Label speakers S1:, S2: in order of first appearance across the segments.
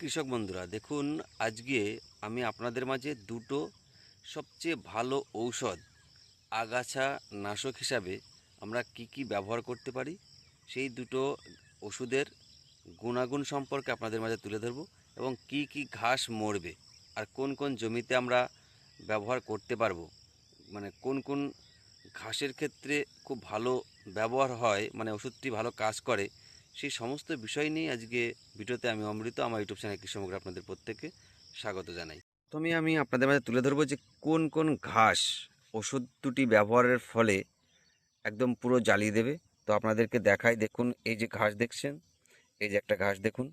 S1: কৃষক বন্ধুরা, দেখুন আজকে আমি আপনাদের মাঝে দুটো সবচেয়ে ভালো ঔষধ, আগাছা নাশক হিসাবে আমরা কি কি ব্যবহার করতে পারি, সেই দুটো ওষুধের গুণাগুণ সম্পর্কে আপনাদের মাঝে তুলে ধরবো এবং কি কি ঘাস মরবে আর কোন কোন জমিতে আমরা ব্যবহার করতে পারব। মানে কোন কোন ঘাসের ক্ষেত্রে খুব ভালো ব্যবহার হয় মানে ওষুধটি ভালো কাজ করে সেই সমস্ত বিষয় নিয়ে আজকে ভিডিওতে আমি অমৃত, আমার ইউটিউব চ্যানেল কৃষ্ণমগ্র আপনাদের প্রত্যেককে স্বাগত জানাই। প্রথমে আমি আপনাদের মাঝে তুলে ধরবো যে কোন কোন ঘাস ওষুধ দুটি ব্যবহারের ফলে একদম পুরো জ্বালিয়ে দেবে। তো আপনাদেরকে দেখাই, দেখুন, এই যে ঘাস দেখছেন, এই যে একটা ঘাস দেখুন।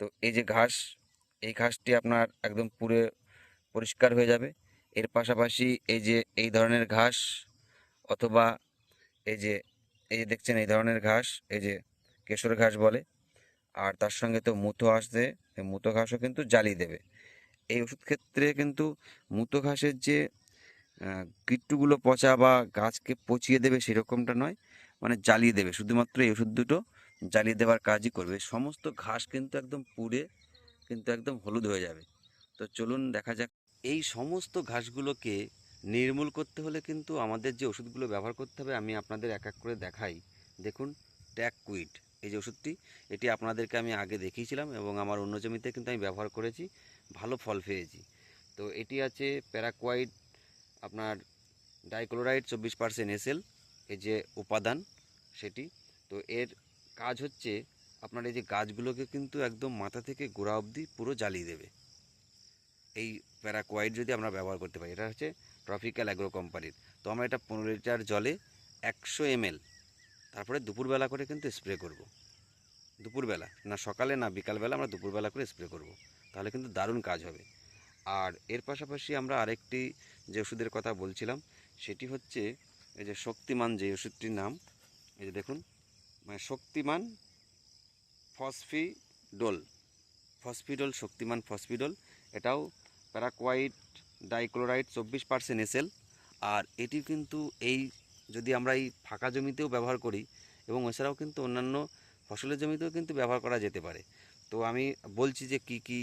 S1: তো এই যে ঘাস, এই ঘাসটি আপনার একদম পুরো পরিষ্কার হয়ে যাবে। এর পাশাপাশি এই যে এই ধরনের ঘাস, অথবা এই যে এই যে দেখছেন এই ধরনের ঘাস, এই যে কেশর ঘাস বলে। আর তার সঙ্গে তো মুতো আসবে মুতো ঘাসও কিন্তু জ্বালিয়ে দেবে। এই ওষুধ ক্ষেত্রে কিন্তু মুতো ঘাসের যে কীটগুলো পচা বা গাছকে পচিয়ে দেবে সেরকমটা নয় মানে জ্বালিয়ে দেবে। শুধুমাত্র এই ওষুধ দুটো জ্বালিয়ে দেওয়ার কাজই করবে। সমস্ত ঘাস কিন্তু একদম পুড়ে কিন্তু একদম হলুদ হয়ে যাবে। তো চলুন দেখা যাক। এই সমস্ত ঘাসগুলোকে নির্মূল করতে হলে কিন্তু আমাদের যে ওষুধগুলো ব্যবহার করতে হবে, আমি আপনাদের এক এক করে দেখাই। দেখুন ট্যাক কুইট এই যে ওষুধটি, এটি আপনাদেরকে আমি আগে দেখিয়েছিলাম এবং আমার অন্য জমিতে কিন্তু আমি ব্যবহার করেছি, ভালো ফল পেয়েছি। তো এটি আছে প্যারাকোয়াইড, আপনার ডাইক্লোরাইড চব্বিশ পার্সেন্ট এসএল, এই যে উপাদান সেটি। তো এর কাজ হচ্ছে, আপনার এই যে গাছগুলোকে কিন্তু একদম মাথা থেকে গোড়া অবধি পুরো জ্বালিয়ে দেবে। এই প্যারাকোয়াইড যদি আমরা ব্যবহার করতে পারি, এটা হচ্ছে ট্রপিক্যাল অ্যাগ্রো কোম্পানির। তো আমরা এটা পনেরো লিটার জলে একশো এমএল তারপরে দুপুরবেলা করে কিন্তু স্প্রে করব। দুপুরবেলা, না সকালে, না বিকালবেলা আমরা দুপুরবেলা করে স্প্রে করব। তাহলে কিন্তু দারুণ কাজ হবে আর এর পাশাপাশি আমরা আরেকটি যে ওষুধের কথা বলছিলাম, সেটি হচ্ছে এই যে শক্তিমান যে ওষুধটির নাম, এই যে দেখুন মানে শক্তিমান ফসফিডোল ফসফিডোল, শক্তিমান ফসফিডোল, এটাও প্যারাকোয়াইট ডাইক্লোরাইড, চব্বিশ পার্সেন্ট এসএল, আর এটি কিন্তু এই যদি আমরা এই ফাঁকা জমিতেও ব্যবহার করি এবং এছাড়াও কিন্তু অন্যান্য ফসলের জমিতেও কিন্তু ব্যবহার করা যেতে পারে। তো আমি বলছি যে কি কি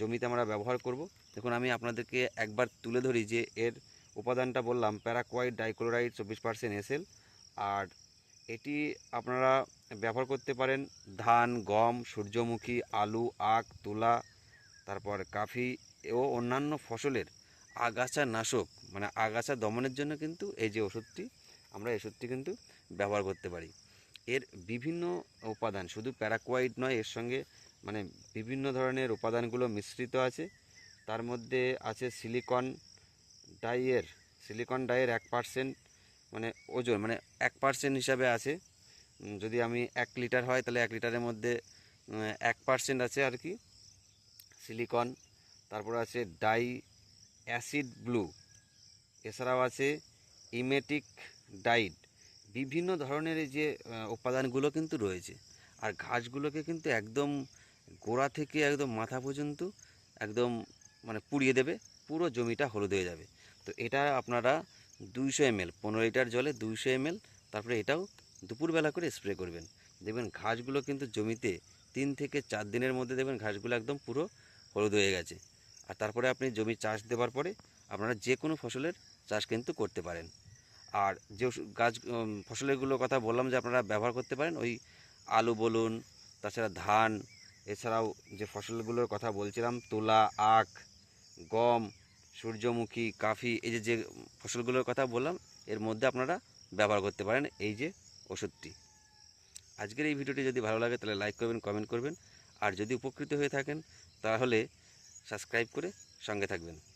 S1: জমিতে আমরা ব্যবহার করব। দেখুন, আমি আপনাদেরকে একবার তুলে ধরি যে এর উপাদানটা বললাম, প্যারাকোয়াইড ডাইক্লোরাইড চব্বিশ পার্সেন্ট এসএল। আর এটি আপনারা ব্যবহার করতে পারেন ধান, গম, সূর্যমুখী, আলু, আখ, তুলা, তারপর কাফি ও অন্যান্য ফসলের আগাছা নাশক মানে আগাছা দমনের জন্য কিন্তু এই যে ওষুধটি আমরা ওষুধটি কিন্তু ব্যবহার করতে পারি। এর বিভিন্ন উপাদান, শুধু প্যারাকোয়াইড নয়, এর সঙ্গে মানে বিভিন্ন ধরনের উপাদানগুলো মিশ্রিত আছে। তার মধ্যে আছে সিলিকন ডাইয়ের সিলিকন ডাইয়ের এক পার্সেন্ট মানে ওজন মানে এক পার্সেন্ট হিসাবে আছে। যদি আমি এক লিটার হয়, তাহলে এক লিটারের মধ্যে এক পার্সেন্ট আছে আর কি। সিলিকন, তারপর আছে ডাই অ্যাসিড ব্লু। এছাড়াও আছে ইমেটিক ডাইড, বিভিন্ন ধরনের যে উপাদানগুলো কিন্তু রয়েছে। আর ঘাসগুলোকে কিন্তু একদম গোড়া থেকে একদম মাথা পর্যন্ত একদম মানে পুড়িয়ে দেবে, পুরো জমিটা হলুদ হয়ে যাবে। তো এটা আপনারা দুইশো এমএল, পনেরো লিটার জলে দুইশো এমএল, তারপরে এটাও দুপুরবেলা করে স্প্রে করবেন। দেখবেন ঘাসগুলো কিন্তু জমিতে তিন থেকে চার দিনের মধ্যে দেখবেন ঘাসগুলো একদম পুরো হলুদ হয়ে গেছে। আর তারপরে আপনি জমি চাষ দেওয়ার পরে আপনারা যে কোনো ফসলের চাষ কিন্তু করতে পারেন। আর যে গাছ ফসলেরগুলোর কথা বললাম যে আপনারা ব্যবহার করতে পারেন, ওই আলু বলুন, তাছাড়া ধান, এছাড়াও যে ফসলগুলোর কথা বলছিলাম, তুলা, আখ, গম, সূর্যমুখী, কাফি, এই যে যে ফসলগুলোর কথা বললাম, এর মধ্যে আপনারা ব্যবহার করতে পারেন এই যে ওষুধটি। আজকের এই ভিডিওটি যদি ভালো লাগে, তাহলে লাইক করবেন, কমেন্ট করবেন, আর যদি উপকৃত হয়ে থাকেন, তাহলে সাবস্ক্রাইব করে সঙ্গে থাকবেন।